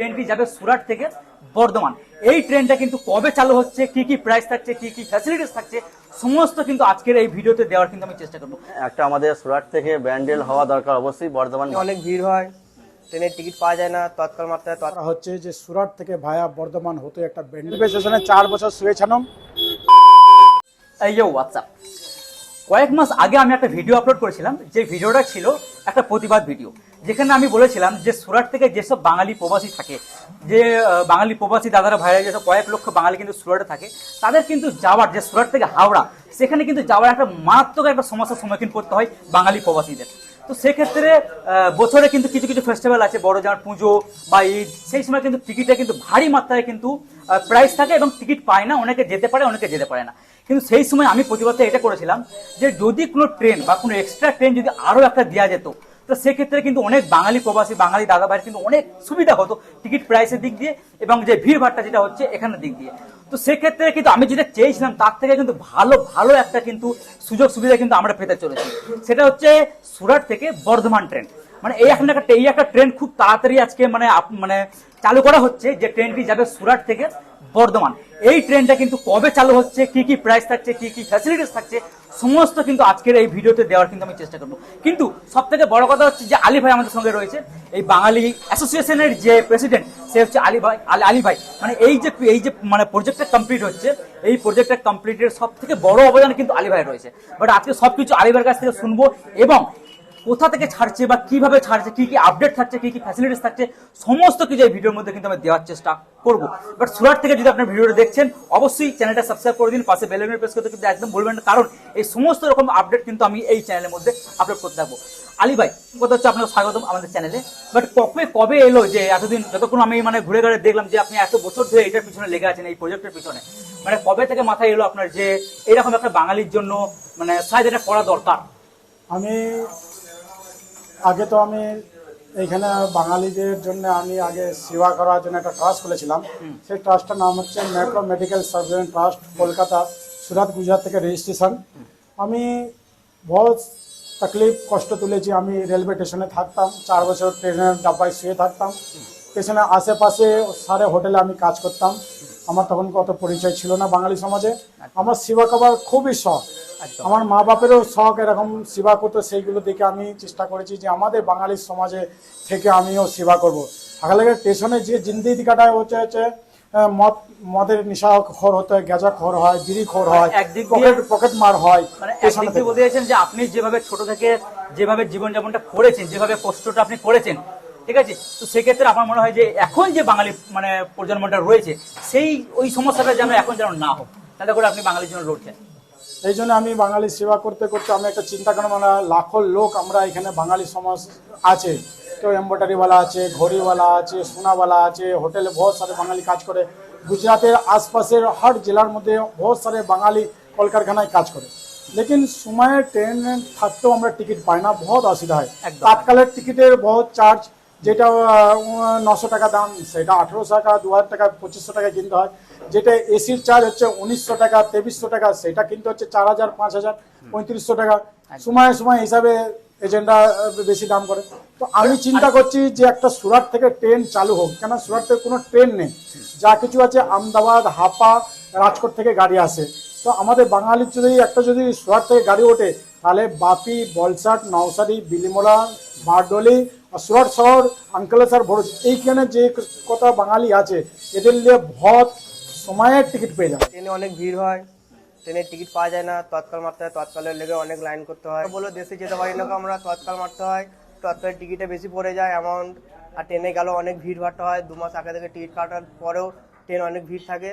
ট্রেনটি যাবে সুরাট থেকে বর্ধমান। এই ট্রেনটা কিন্তু কবে চালু হচ্ছে কি কি প্রাইস থাকছে কি কি ফ্যাসিলিটিস থাকছে সমস্ত কিন্তু আজকের এই ভিডিওতে দেওয়ার কিন্তু আমি চেষ্টা করব। একটা আমাদের সুরাট থেকে ব্যান্ডেল হওয়া দরকার অবশ্যই বর্ধমান। অনেক ভিড় হয় ট্রেনের টিকিট পাওয়া যায় না তৎকাল মাত্রায় তৎকাল হচ্ছে যে সুরাট থেকে ভায়া বর্ধমান হতে একটা ব্যান্ডেল স্টেশনে চার বছর শুয়েছিলাম এই যে হোয়াটসঅ্যাপ কয়েক মাস আগে আমি একটা ভিডিও আপলোড করেছিলাম যে ভিডিওটা ছিল একটা প্রতিবাদ ভিডিও। যেখানে আমি বলেছিলাম যে সুরাট থেকে যেসব বাঙালি প্রবাসী থাকে, যে বাঙালি প্রবাসী দাদারা, ভাইরা, যেসব কয়েক লক্ষ বাঙালি কিন্তু সুরাটে থাকে, তাদের কিন্তু যাওয়ার যে সুরাট থেকে হাওড়া, সেখানে কিন্তু যাওয়ার একটা মারাত্মক একটা সমস্যার সম্মুখীন করতে হয় বাঙালি প্রবাসীদের। তো সেক্ষেত্রে বছরে কিন্তু কিছু কিছু ফেস্টিভ্যাল আছে, বড় যেমন পুজো বা ঈদ, সেই সময় কিন্তু টিকিটে কিন্তু ভারী মাত্রায় কিন্তু প্রাইস থাকে এবং টিকিট পায় না, অনেকে যেতে পারে, অনেকে যেতে পারে না। কিন্তু সেই সময় আমি প্রতিবাদটা এটা করেছিলাম যে যদি কোনো ট্রেন বা কোনো এক্সট্রা ট্রেন যদি আরও একটা দেওয়া যেত তো সেক্ষেত্রে কিন্তু অনেক বাঙালি প্রবাসী, বাঙালি দাদা ভাইয়ের কিন্তু অনেক সুবিধা হতো টিকিট প্রাইসের দিক দিয়ে এবং যে ভিড় ভিড়ভাড়টা যেটা হচ্ছে এখানের দিক দিয়ে। তো সেক্ষেত্রে কিন্তু আমি যেটা চেয়েছিলাম, তার থেকে কিন্তু ভালো ভালো একটা কিন্তু সুযোগ, সুবিধা কিন্তু আমরা পেতে চলেছি। সেটা হচ্ছে সুরাট থেকে বর্ধমান ট্রেন। মানে এই এখন একটা, এই একটা ট্রেন খুব তাড়াতাড়ি আজকে মানে মানে চালু করা হচ্ছে। যে ট্রেনটি যাবে সুরাট থেকে বর্ধমান। এই ট্রেনটা কিন্তু কবে চালু হচ্ছে, কি কি প্রাইস থাকছে, কি কি ফ্যাসিলিটিস থাকছে, সমস্ত কিন্তু আজকের এই ভিডিওতে দেওয়ার কিন্তু আমি চেষ্টা করব। কিন্তু সব থেকে বড় কথা হচ্ছে যে আলী ভাই আমাদের সঙ্গে রয়েছে। এই বাঙালি অ্যাসোসিয়েশনের যে প্রেসিডেন্ট সে হচ্ছে আলী ভাই, আলী- আলী ভাই। মানে এই যে এই যে মানে প্রজেক্টটা কমপ্লিট হচ্ছে, এই প্রজেক্টটা কমপ্লিটের সব থেকে বড় অবদান কিন্তু আলী ভাই রয়েছে। বাট আজকে সবকিছু আলী ভাইয়ের কাছ থেকে শুনব এবং কোথা থেকে ছাড়ছে বা কীভাবে ছাড়ছে, কি কি আপডেট থাকছে, কি কি ফ্যাসিলিটিস থাকছে, সমস্ত কিছু এই ভিডিওর মধ্যে কিন্তু আমি দেওয়ার চেষ্টা করব। বাট সুরাট থেকে যদি আপনার ভিডিওটা দেখছেন, অবশ্যই চ্যানেলটা সাবস্ক্রাইব করে দিন, পাশে বেল প্রেস করতে কিন্তু একদম বলবেন না, কারণ এই সমস্ত রকম আপডেট কিন্তু আমি এই চ্যানেলের মধ্যে আপলোড করতে থাকব। আলী ভাই, কথা হচ্ছে আপনার স্বাগতম আমাদের চ্যানেলে বাট কবে কবে এলো যে এতদিন যতক্ষণ আমি মানে ঘুরে ঘুরে দেখলাম যে আপনি এত বছর ধরে এটার পিছনে লেগে আছেন, এই প্রজেক্টের পিছনে মানে কবে থেকে মাথায় এলো আপনার যে এরকম একটা বাঙালির জন্য মানে সাইড এটা করা দরকার? আমি আগে তো আমি এইখানে বাঙালিদের জন্য আমি আগে সেবা করার জন্য একটা ট্রাস্ট খুলেছিলাম। সেই ট্রাস্টটার নাম হচ্ছে macro medical surveillance trust Kolkata Surat Gujarat থেকে রেজিস্ট্রেশন আমি বহুত তকলিফ কষ্ট তুলেছি। আমি রেলওয়ে স্টেশনে থাকতাম চার বছর ট্রেনের ডাব্বায় শুয়ে থাকতাম। স্টেশনের আশেপাশে সারে হোটেলে আমি কাজ করতাম। আমার তখন কত পরিচয় ছিল না বাঙালি সমাজে। আমার সেবা করার খুবই শখ। আমার মা বাপেরও শখ এরকম সেবা করতো সেইগুলো দেখে আমি চেষ্টা করেছি যে আমাদের বাঙালি সমাজে থেকে আমিও সেবা করব। আগালেগের স্টেশনে যে জিন্দিগি কাটায় হচ্ছে হচ্ছে মদ মদের নেশা খর হতে হয় গেজা খর হয় বিড়ি খর হয় একদিক পকেট পকেট মার হয় মানে বলতে চাইছেন যে আপনি যেভাবে ছোট থেকে যেভাবে জীবনযাপনটা করেছেন যেভাবে কষ্টটা আপনি করেছেন ঠিক আছে? তো সেক্ষেত্রে আমার মনে হয় যে এখন যে বাঙালি মানে প্রজন্মটা রয়েছে সেই ওই সমস্যাটা যেন এখন যেন না হোক তাহলে করে আপনি বাঙালির জন্য লড়ছেন। এই জন্য আমি বাঙালি সেবা করতে করতে আমি একটা চিন্তা করি মানে লাখো লোক আমরা এখানে বাঙালি সমাজ আছে। কেউ এম্বয়ডারিওয়ালা আছে ঘড়িওয়ালা আছে সোনাওয়ালা আছে হোটেলে বহুত সারে বাঙালি কাজ করে। গুজরাটের আশপাশের হর জেলার মধ্যে বহুত সারে বাঙালি কলকারখানায় কাজ করে। লেকিন সময়ে ট্রেন থাকতেও আমরা টিকিট পাই না বহুত অসুবিধা হয়। তাৎকালের টিকিটের বহুত চার্জ যেটা নশো টাকা দাম সেটা আঠেরোশো টাকা দু হাজার টাকা পঁচিশশো টাকা কিনতে হয়। যেটা এসির চার্জ হচ্ছে উনিশশো টাকা তেইশশো টাকা সেটা কিনতে হচ্ছে চার হাজার পাঁচ হাজার পঁয়ত্রিশশো টাকা। সময় সময় হিসাবে এজেন্ডা বেশি দাম করে। তো আমি চিন্তা করছি যে একটা সুরাট থেকে ট্রেন চালু হোক কেন সুরাট থেকে কোনো ট্রেন নেই। যা কিছু আছে আমদাবাদ হাপা রাজকোট থেকে গাড়ি আসে। তো আমাদের বাঙালির যদি একটা যদি সুরাট থেকে গাড়ি ওঠে তাহলে বাপি বলসাট নওসারি বিলিমোলা বারডলি সুরাট শহর আঙ্কলেশ্বর ভরুচ এইখানে যে কত বাঙালি আছে, এদের নিয়ে ভত সময়ের টিকিট পেয়ে যাবে। ট্রেনে অনেক ভিড় হয়, ট্রেনের টিকিট পাওয়া যায় না, তৎকাল মারতে হয় তৎকালের লেগে অনেক লাইন করতে হয়। বলো দেশে যেতে পারি না, আমরা তৎকাল মারতে হয়, তৎকালের টিকিটে বেশি পড়ে যায় অ্যামাউন্ট আর ট্রেনে গেলেও অনেক ভিড় ভাড়টা হয়, দু মাস আগে থেকে টিকিট কাটার পরেও ট্রেন অনেক ভিড় থাকে।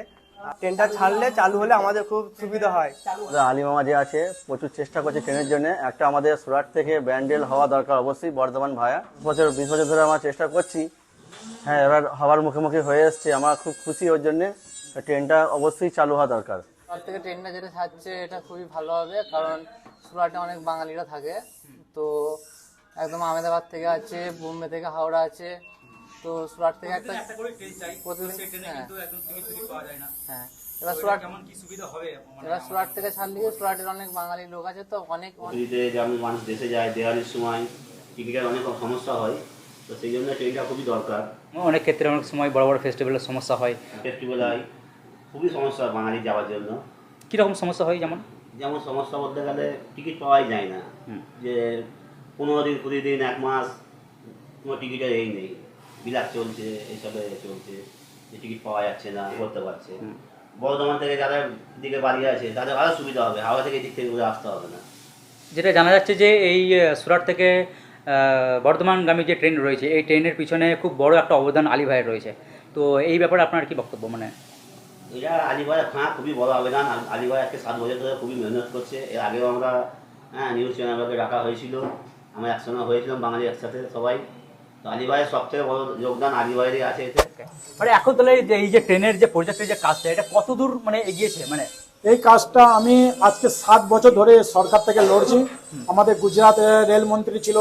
ট্রেনটা ছাড়লে চালু হলে আমাদের খুব সুবিধা হয়। আমাদের আলী মামা যে আছে প্রচুর চেষ্টা করছে ট্রেনের জন্য। একটা আমাদের সুরাট থেকে ব্যান্ডেল হওয়া দরকার অবশ্যই বর্ধমান ভায়া। বছর বিশ বছর ধরে আমরা চেষ্টা করছি। হ্যাঁ এবার হওয়ার মুখোমুখি হয়ে এসছে। আমরা খুব খুশি ওর জন্য। ট্রেনটা অবশ্যই চালু হওয়া দরকার। সুরাট থেকে ট্রেনটা যেটা ছাড়ছে এটা খুবই ভালো হবে। কারণ সুরাটে অনেক বাঙালিরা থাকে। তো একদম আহমেদাবাদ থেকে আছে বোম্বে থেকে হাওড়া আছে। তো সুরাট থেকে একটা প্রতিদিন হ্যাঁ। হ্যাঁ। এবার সুরাট এবার সুরাট থেকে ছাড়লে সুরাটের অনেক বাঙালি লোক আছে তো অনেক অনেক- যেমন মানুষ দেশে যায় দেওয়ালির সময় টিকিটের অনেক সমস্যা হয় তো সেই জন্য ট্রেনটা খুবই দরকার। অনেক ক্ষেত্রে অনেক সময় বড় বড় ফেস্টিভ্যালের সমস্যা হয়। ফেস্টিভ্যাল হয় খুবই সমস্যা বাঙালি যাওয়ার জন্য। কীরকম সমস্যা হয় যেমন? যেমন সমস্যা বলতে গেলে টিকিট পাওয়াই যায় না। যে পনেরো দিন কুড়ি দিন এক মাস কোনো টিকিটের এই নেই। বিলাস চলছে এইসবে চলছে যে টিকিট পাওয়া যাচ্ছে না করতে পারছে। বর্ধমান থেকে যারা দিকে বাড়ি আছে তাদের আরও সুবিধা হবে হাওড়া থেকে দিক থেকে আসতে হবে না। যেটা জানা যাচ্ছে যে এই সুরাট থেকে বর্ধমানগামী যে ট্রেন রয়েছে এই ট্রেনের পিছনে খুব বড় একটা অবদান আলী ভাইয়ের রয়েছে। তো এই ব্যাপারে আপনার কি বক্তব্য মানে? এটা আলিবাগের ফাঁক খুবই বড় আবেদন। আল- আলিবাগ আজকে সাত বছর ধরে খুবই মেহনত করছে। এর আগেও আমরা হ্যাঁ নিউজ চ্যানেলকে ডাকা হয়েছিল। আমরা একসঙ্গে হয়েছিলাম বাঙালি একসাথে সবাই। বড় যোগদান আলিবাগেরই আছে এতে। মানে এখন তাহলে যে এই যে ট্রেনের যে প্রজেক্টের যে কাজটা এটা কত দূর মানে এগিয়েছে? মানে এই কাজটা আমি আজকে সাত বছর ধরে সরকার থেকে লড়ছি। আমাদের গুজরাট রেলমন্ত্রী ছিল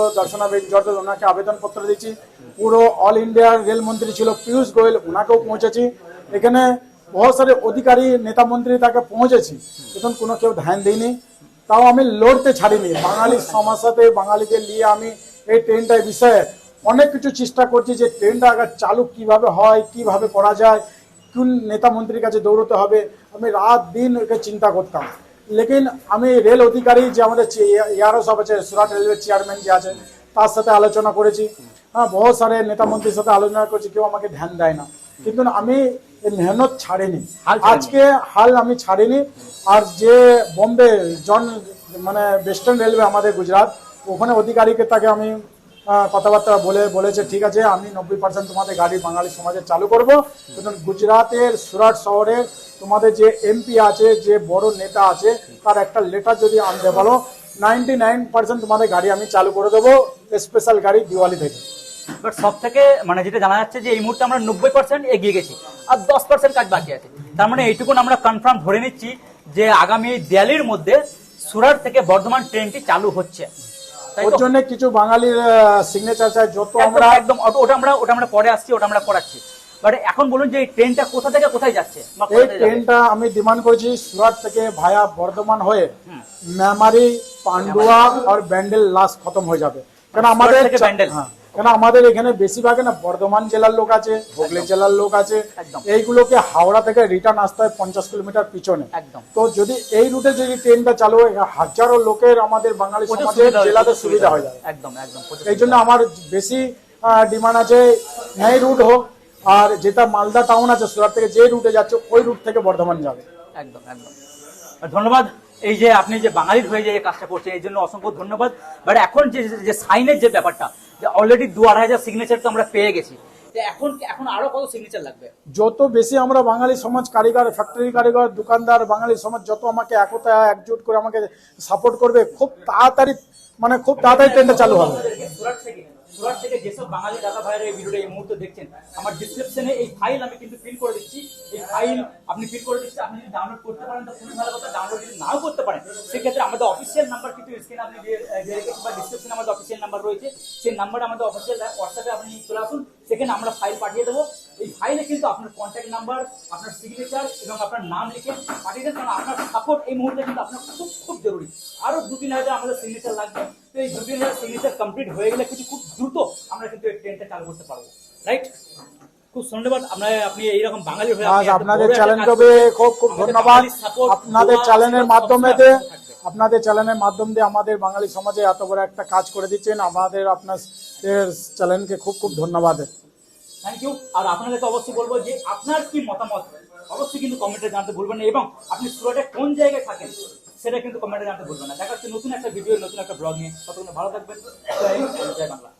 জর্দল ওনাকে আবেদনপত্র দিয়েছি। পুরো অল ইন্ডিয়ার রেলমন্ত্রী ছিল পীয়ূষ গোয়েল ওনাকেও পৌঁছেছি। এখানে বহু সারে অধিকারী নেতা মন্ত্রী তাকে পৌঁছেছি। এখন কোনো কেউ ধ্যান দিইনি। তাও আমি লড়তে ছাড়িনি। বাঙালির সাথে বাঙালিদের নিয়ে আমি এই ট্রেনটার বিষয়ে অনেক কিছু চেষ্টা করছি যে ট্রেনটা আগে চালু কীভাবে হয় কীভাবে করা যায় কোন নেতা মন্ত্রীর কাছে দৌড়তে হবে আমি রাত দিন ওকে চিন্তা করতাম। লেকিন আমি রেল অধিকারী যে আমাদের ইয়ারও সব আছে সুরাট রেলওয়ে চেয়ারম্যান যে আছে তার সাথে আলোচনা করেছি। হ্যাঁ বহু সারে নেতা মন্ত্রীর সাথে আলোচনা করেছি কেউ আমাকে ধ্যান দেয় না। কিন্তু আমি মেহনত ছাড়িনি। আজকে হাল আমি ছাড়িনি। আর যে বোম্বে জন মানে ওয়েস্টার্ন রেলওয়ে আমাদের গুজরাট ওখানে অধিকারীকে তাকে আমি কথাবার্তা বলে বলেছে, ঠিক আছে, আমি নব্বই পার্সেন্ট তোমাদের গাড়ি বাঙালি সমাজে চালু করব। গুজরাটের সুরাট শহরে তোমাদের যে এমপি আছে, যে বড় নেতা আছে, তার একটা লেটার যদি আনতে পারো নাইনটি নাইন পার্সেন্ট তোমাদের গাড়ি আমি চালু করে দেবো স্পেশাল গাড়ি দিওয়ালি থেকে। বাট সব থেকে মানে যেটা জানা যাচ্ছে যে এই মুহূর্তে আমরা নব্বই পার্সেন্ট এগিয়ে গেছি, আর দশ পার্সেন্ট কাজ বাকি আছে। তার মানে এইটুকুন আমরা কনফার্ম ধরে নিচ্ছি যে আগামী দিয়ালির মধ্যে সুরাট থেকে বর্ধমান ট্রেনটি চালু হচ্ছে। ওর জন্য কিছু বাঙালির সিগনেচার চাই যত আমরা একদম ওটা- আমরা ওটা আমরা পরে আসছি ওটা আমরা করাচ্ছি। বাট এখন বলুন যে এই ট্রেনটা কোথা থেকে কোথায় যাচ্ছে? এই ট্রেনটা আমি ডিমান্ড করেছি সুরাট থেকে ভায়া বর্ধমান হয়ে মেমারি পান্ডুয়া আর ব্যান্ডেল লাস্ট খতম হয়ে যাবে। কারণ আমাদের ব্যান্ডেল। হ্যাঁ, কেন আমাদের এখানে বেশিরভাগ না বর্ধমান জেলার লোক আছে হুগলি জেলার লোক আছে। এইগুলোকে হাওড়া থেকে রিটার্ন আসতে হয় পঞ্চাশ কিলোমিটার পিছনে। একদম। তো যদি এই রুটে যদি ট্রেনটা চালু হয় হাজারো লোকের আমাদের বাঙালি সমাজের জেলাতে সুবিধা হয়ে যাবে একদম একদম এই জন্য আমার বেশি ডিমান্ড আছে এই রুট হোক আর যেটা মালদা টাউন আছে সুরাট থেকে যে রুটে যাচ্ছে ওই রুট থেকে বর্ধমান যাবে। একদম একদম। ধন্যবাদ এই যে আপনি যে বাঙালির হয়ে যে কাজটা করছেন এই জন্য অসংখ্য ধন্যবাদ। বাট এখন যে যে সাইনের যে ব্যাপারটা যে অলরেডি দু আড়াই হাজার সিগনেচার তো আমরা পেয়ে গেছি। এখন এখন আরও কত সিগনেচার লাগবে? যত বেশি আমরা বাঙালি সমাজ কারিগর ফ্যাক্টরি কারিগর দোকানদার বাঙালি সমাজ যত আমাকে একতা একজোট করে আমাকে সাপোর্ট করবে খুব তাড়াতাড়ি মানে খুব তাড়াতাড়ি ট্রেনটা চালু হবে। সুরাট থেকে যেসব বাঙালি দাদা ভাইয়ের এই ভিডিওটা এই মুহূর্তে দেখছেন, আমার ডিসক্রিপশনে এই ফাইল আমি কিন্তু পিন করে দিচ্ছি। এই ফাইল আপনি পিন করে দিচ্ছি আপনি যদি ডাউনলোড করতে পারেন, তো খুবই ভালো কথা ডাউনলোড যদি নাও করতে পারেন, সেক্ষেত্রে আমাদের অফিসিয়াল নাম্বার কিন্তু স্ক্রিনে আপনি বা ডিসক্রিপশনে আমাদের অফিসিয়াল নাম্বার রয়েছে। সেই নাম্বারে আমাদের অফিসিয়াল হোয়াটসঅ্যাপে আপনি চলে আসুন, সেখানে আমরা ফাইল পাঠিয়ে দেবো। এই ফাইলে কিন্তু আপনার কন্ট্যাক্ট নাম্বার আপনার সিগনেচার এবং আপনার নাম লিখে পাঠিয়ে দেন, কারণ আপনার সাপোর্ট এই মুহূর্তে কিন্তু আপনার খুব খুব জরুরি। আরও দু তিন হাজার আমাদের সিগনেচার লাগবে। তো এই দু তিন কমপ্লিট হয়ে গেলে কিন্তু খুব দ্রুত আমরা কিন্তু এই ট্রেনটা চালু করতে পারব রাইট খুব ধন্যবাদ আমরা আপনি এইরকম বাঙালি হয়ে আপনাদের। খুব খুব ধন্যবাদ আপনাদের চ্যানেলের মাধ্যমে। আপনাদের চ্যানেলের মাধ্যম দিয়ে আমাদের বাঙালি সমাজে এত বড় একটা কাজ করে দিচ্ছেন আমাদের আপনার চ্যানেলকে খুব খুব ধন্যবাদ থ্যাংক ইউ আর আপনাদেরকে অবশ্যই বলব যে আপনার কি মতামত অবশ্যই কিন্তু কমেন্টে জানাতে ভুলবেন না এবং আপনি সুরাটে কোন জায়গায় থাকেন সেটা কিন্তু কমেন্টে জানতে ভুলবেন না। দেখা হচ্ছে নতুন একটা ভিডিও নতুন একটা ব্লগ নিয়ে। ততক্ষণ ভালো থাকবেন। জয় বাংলা.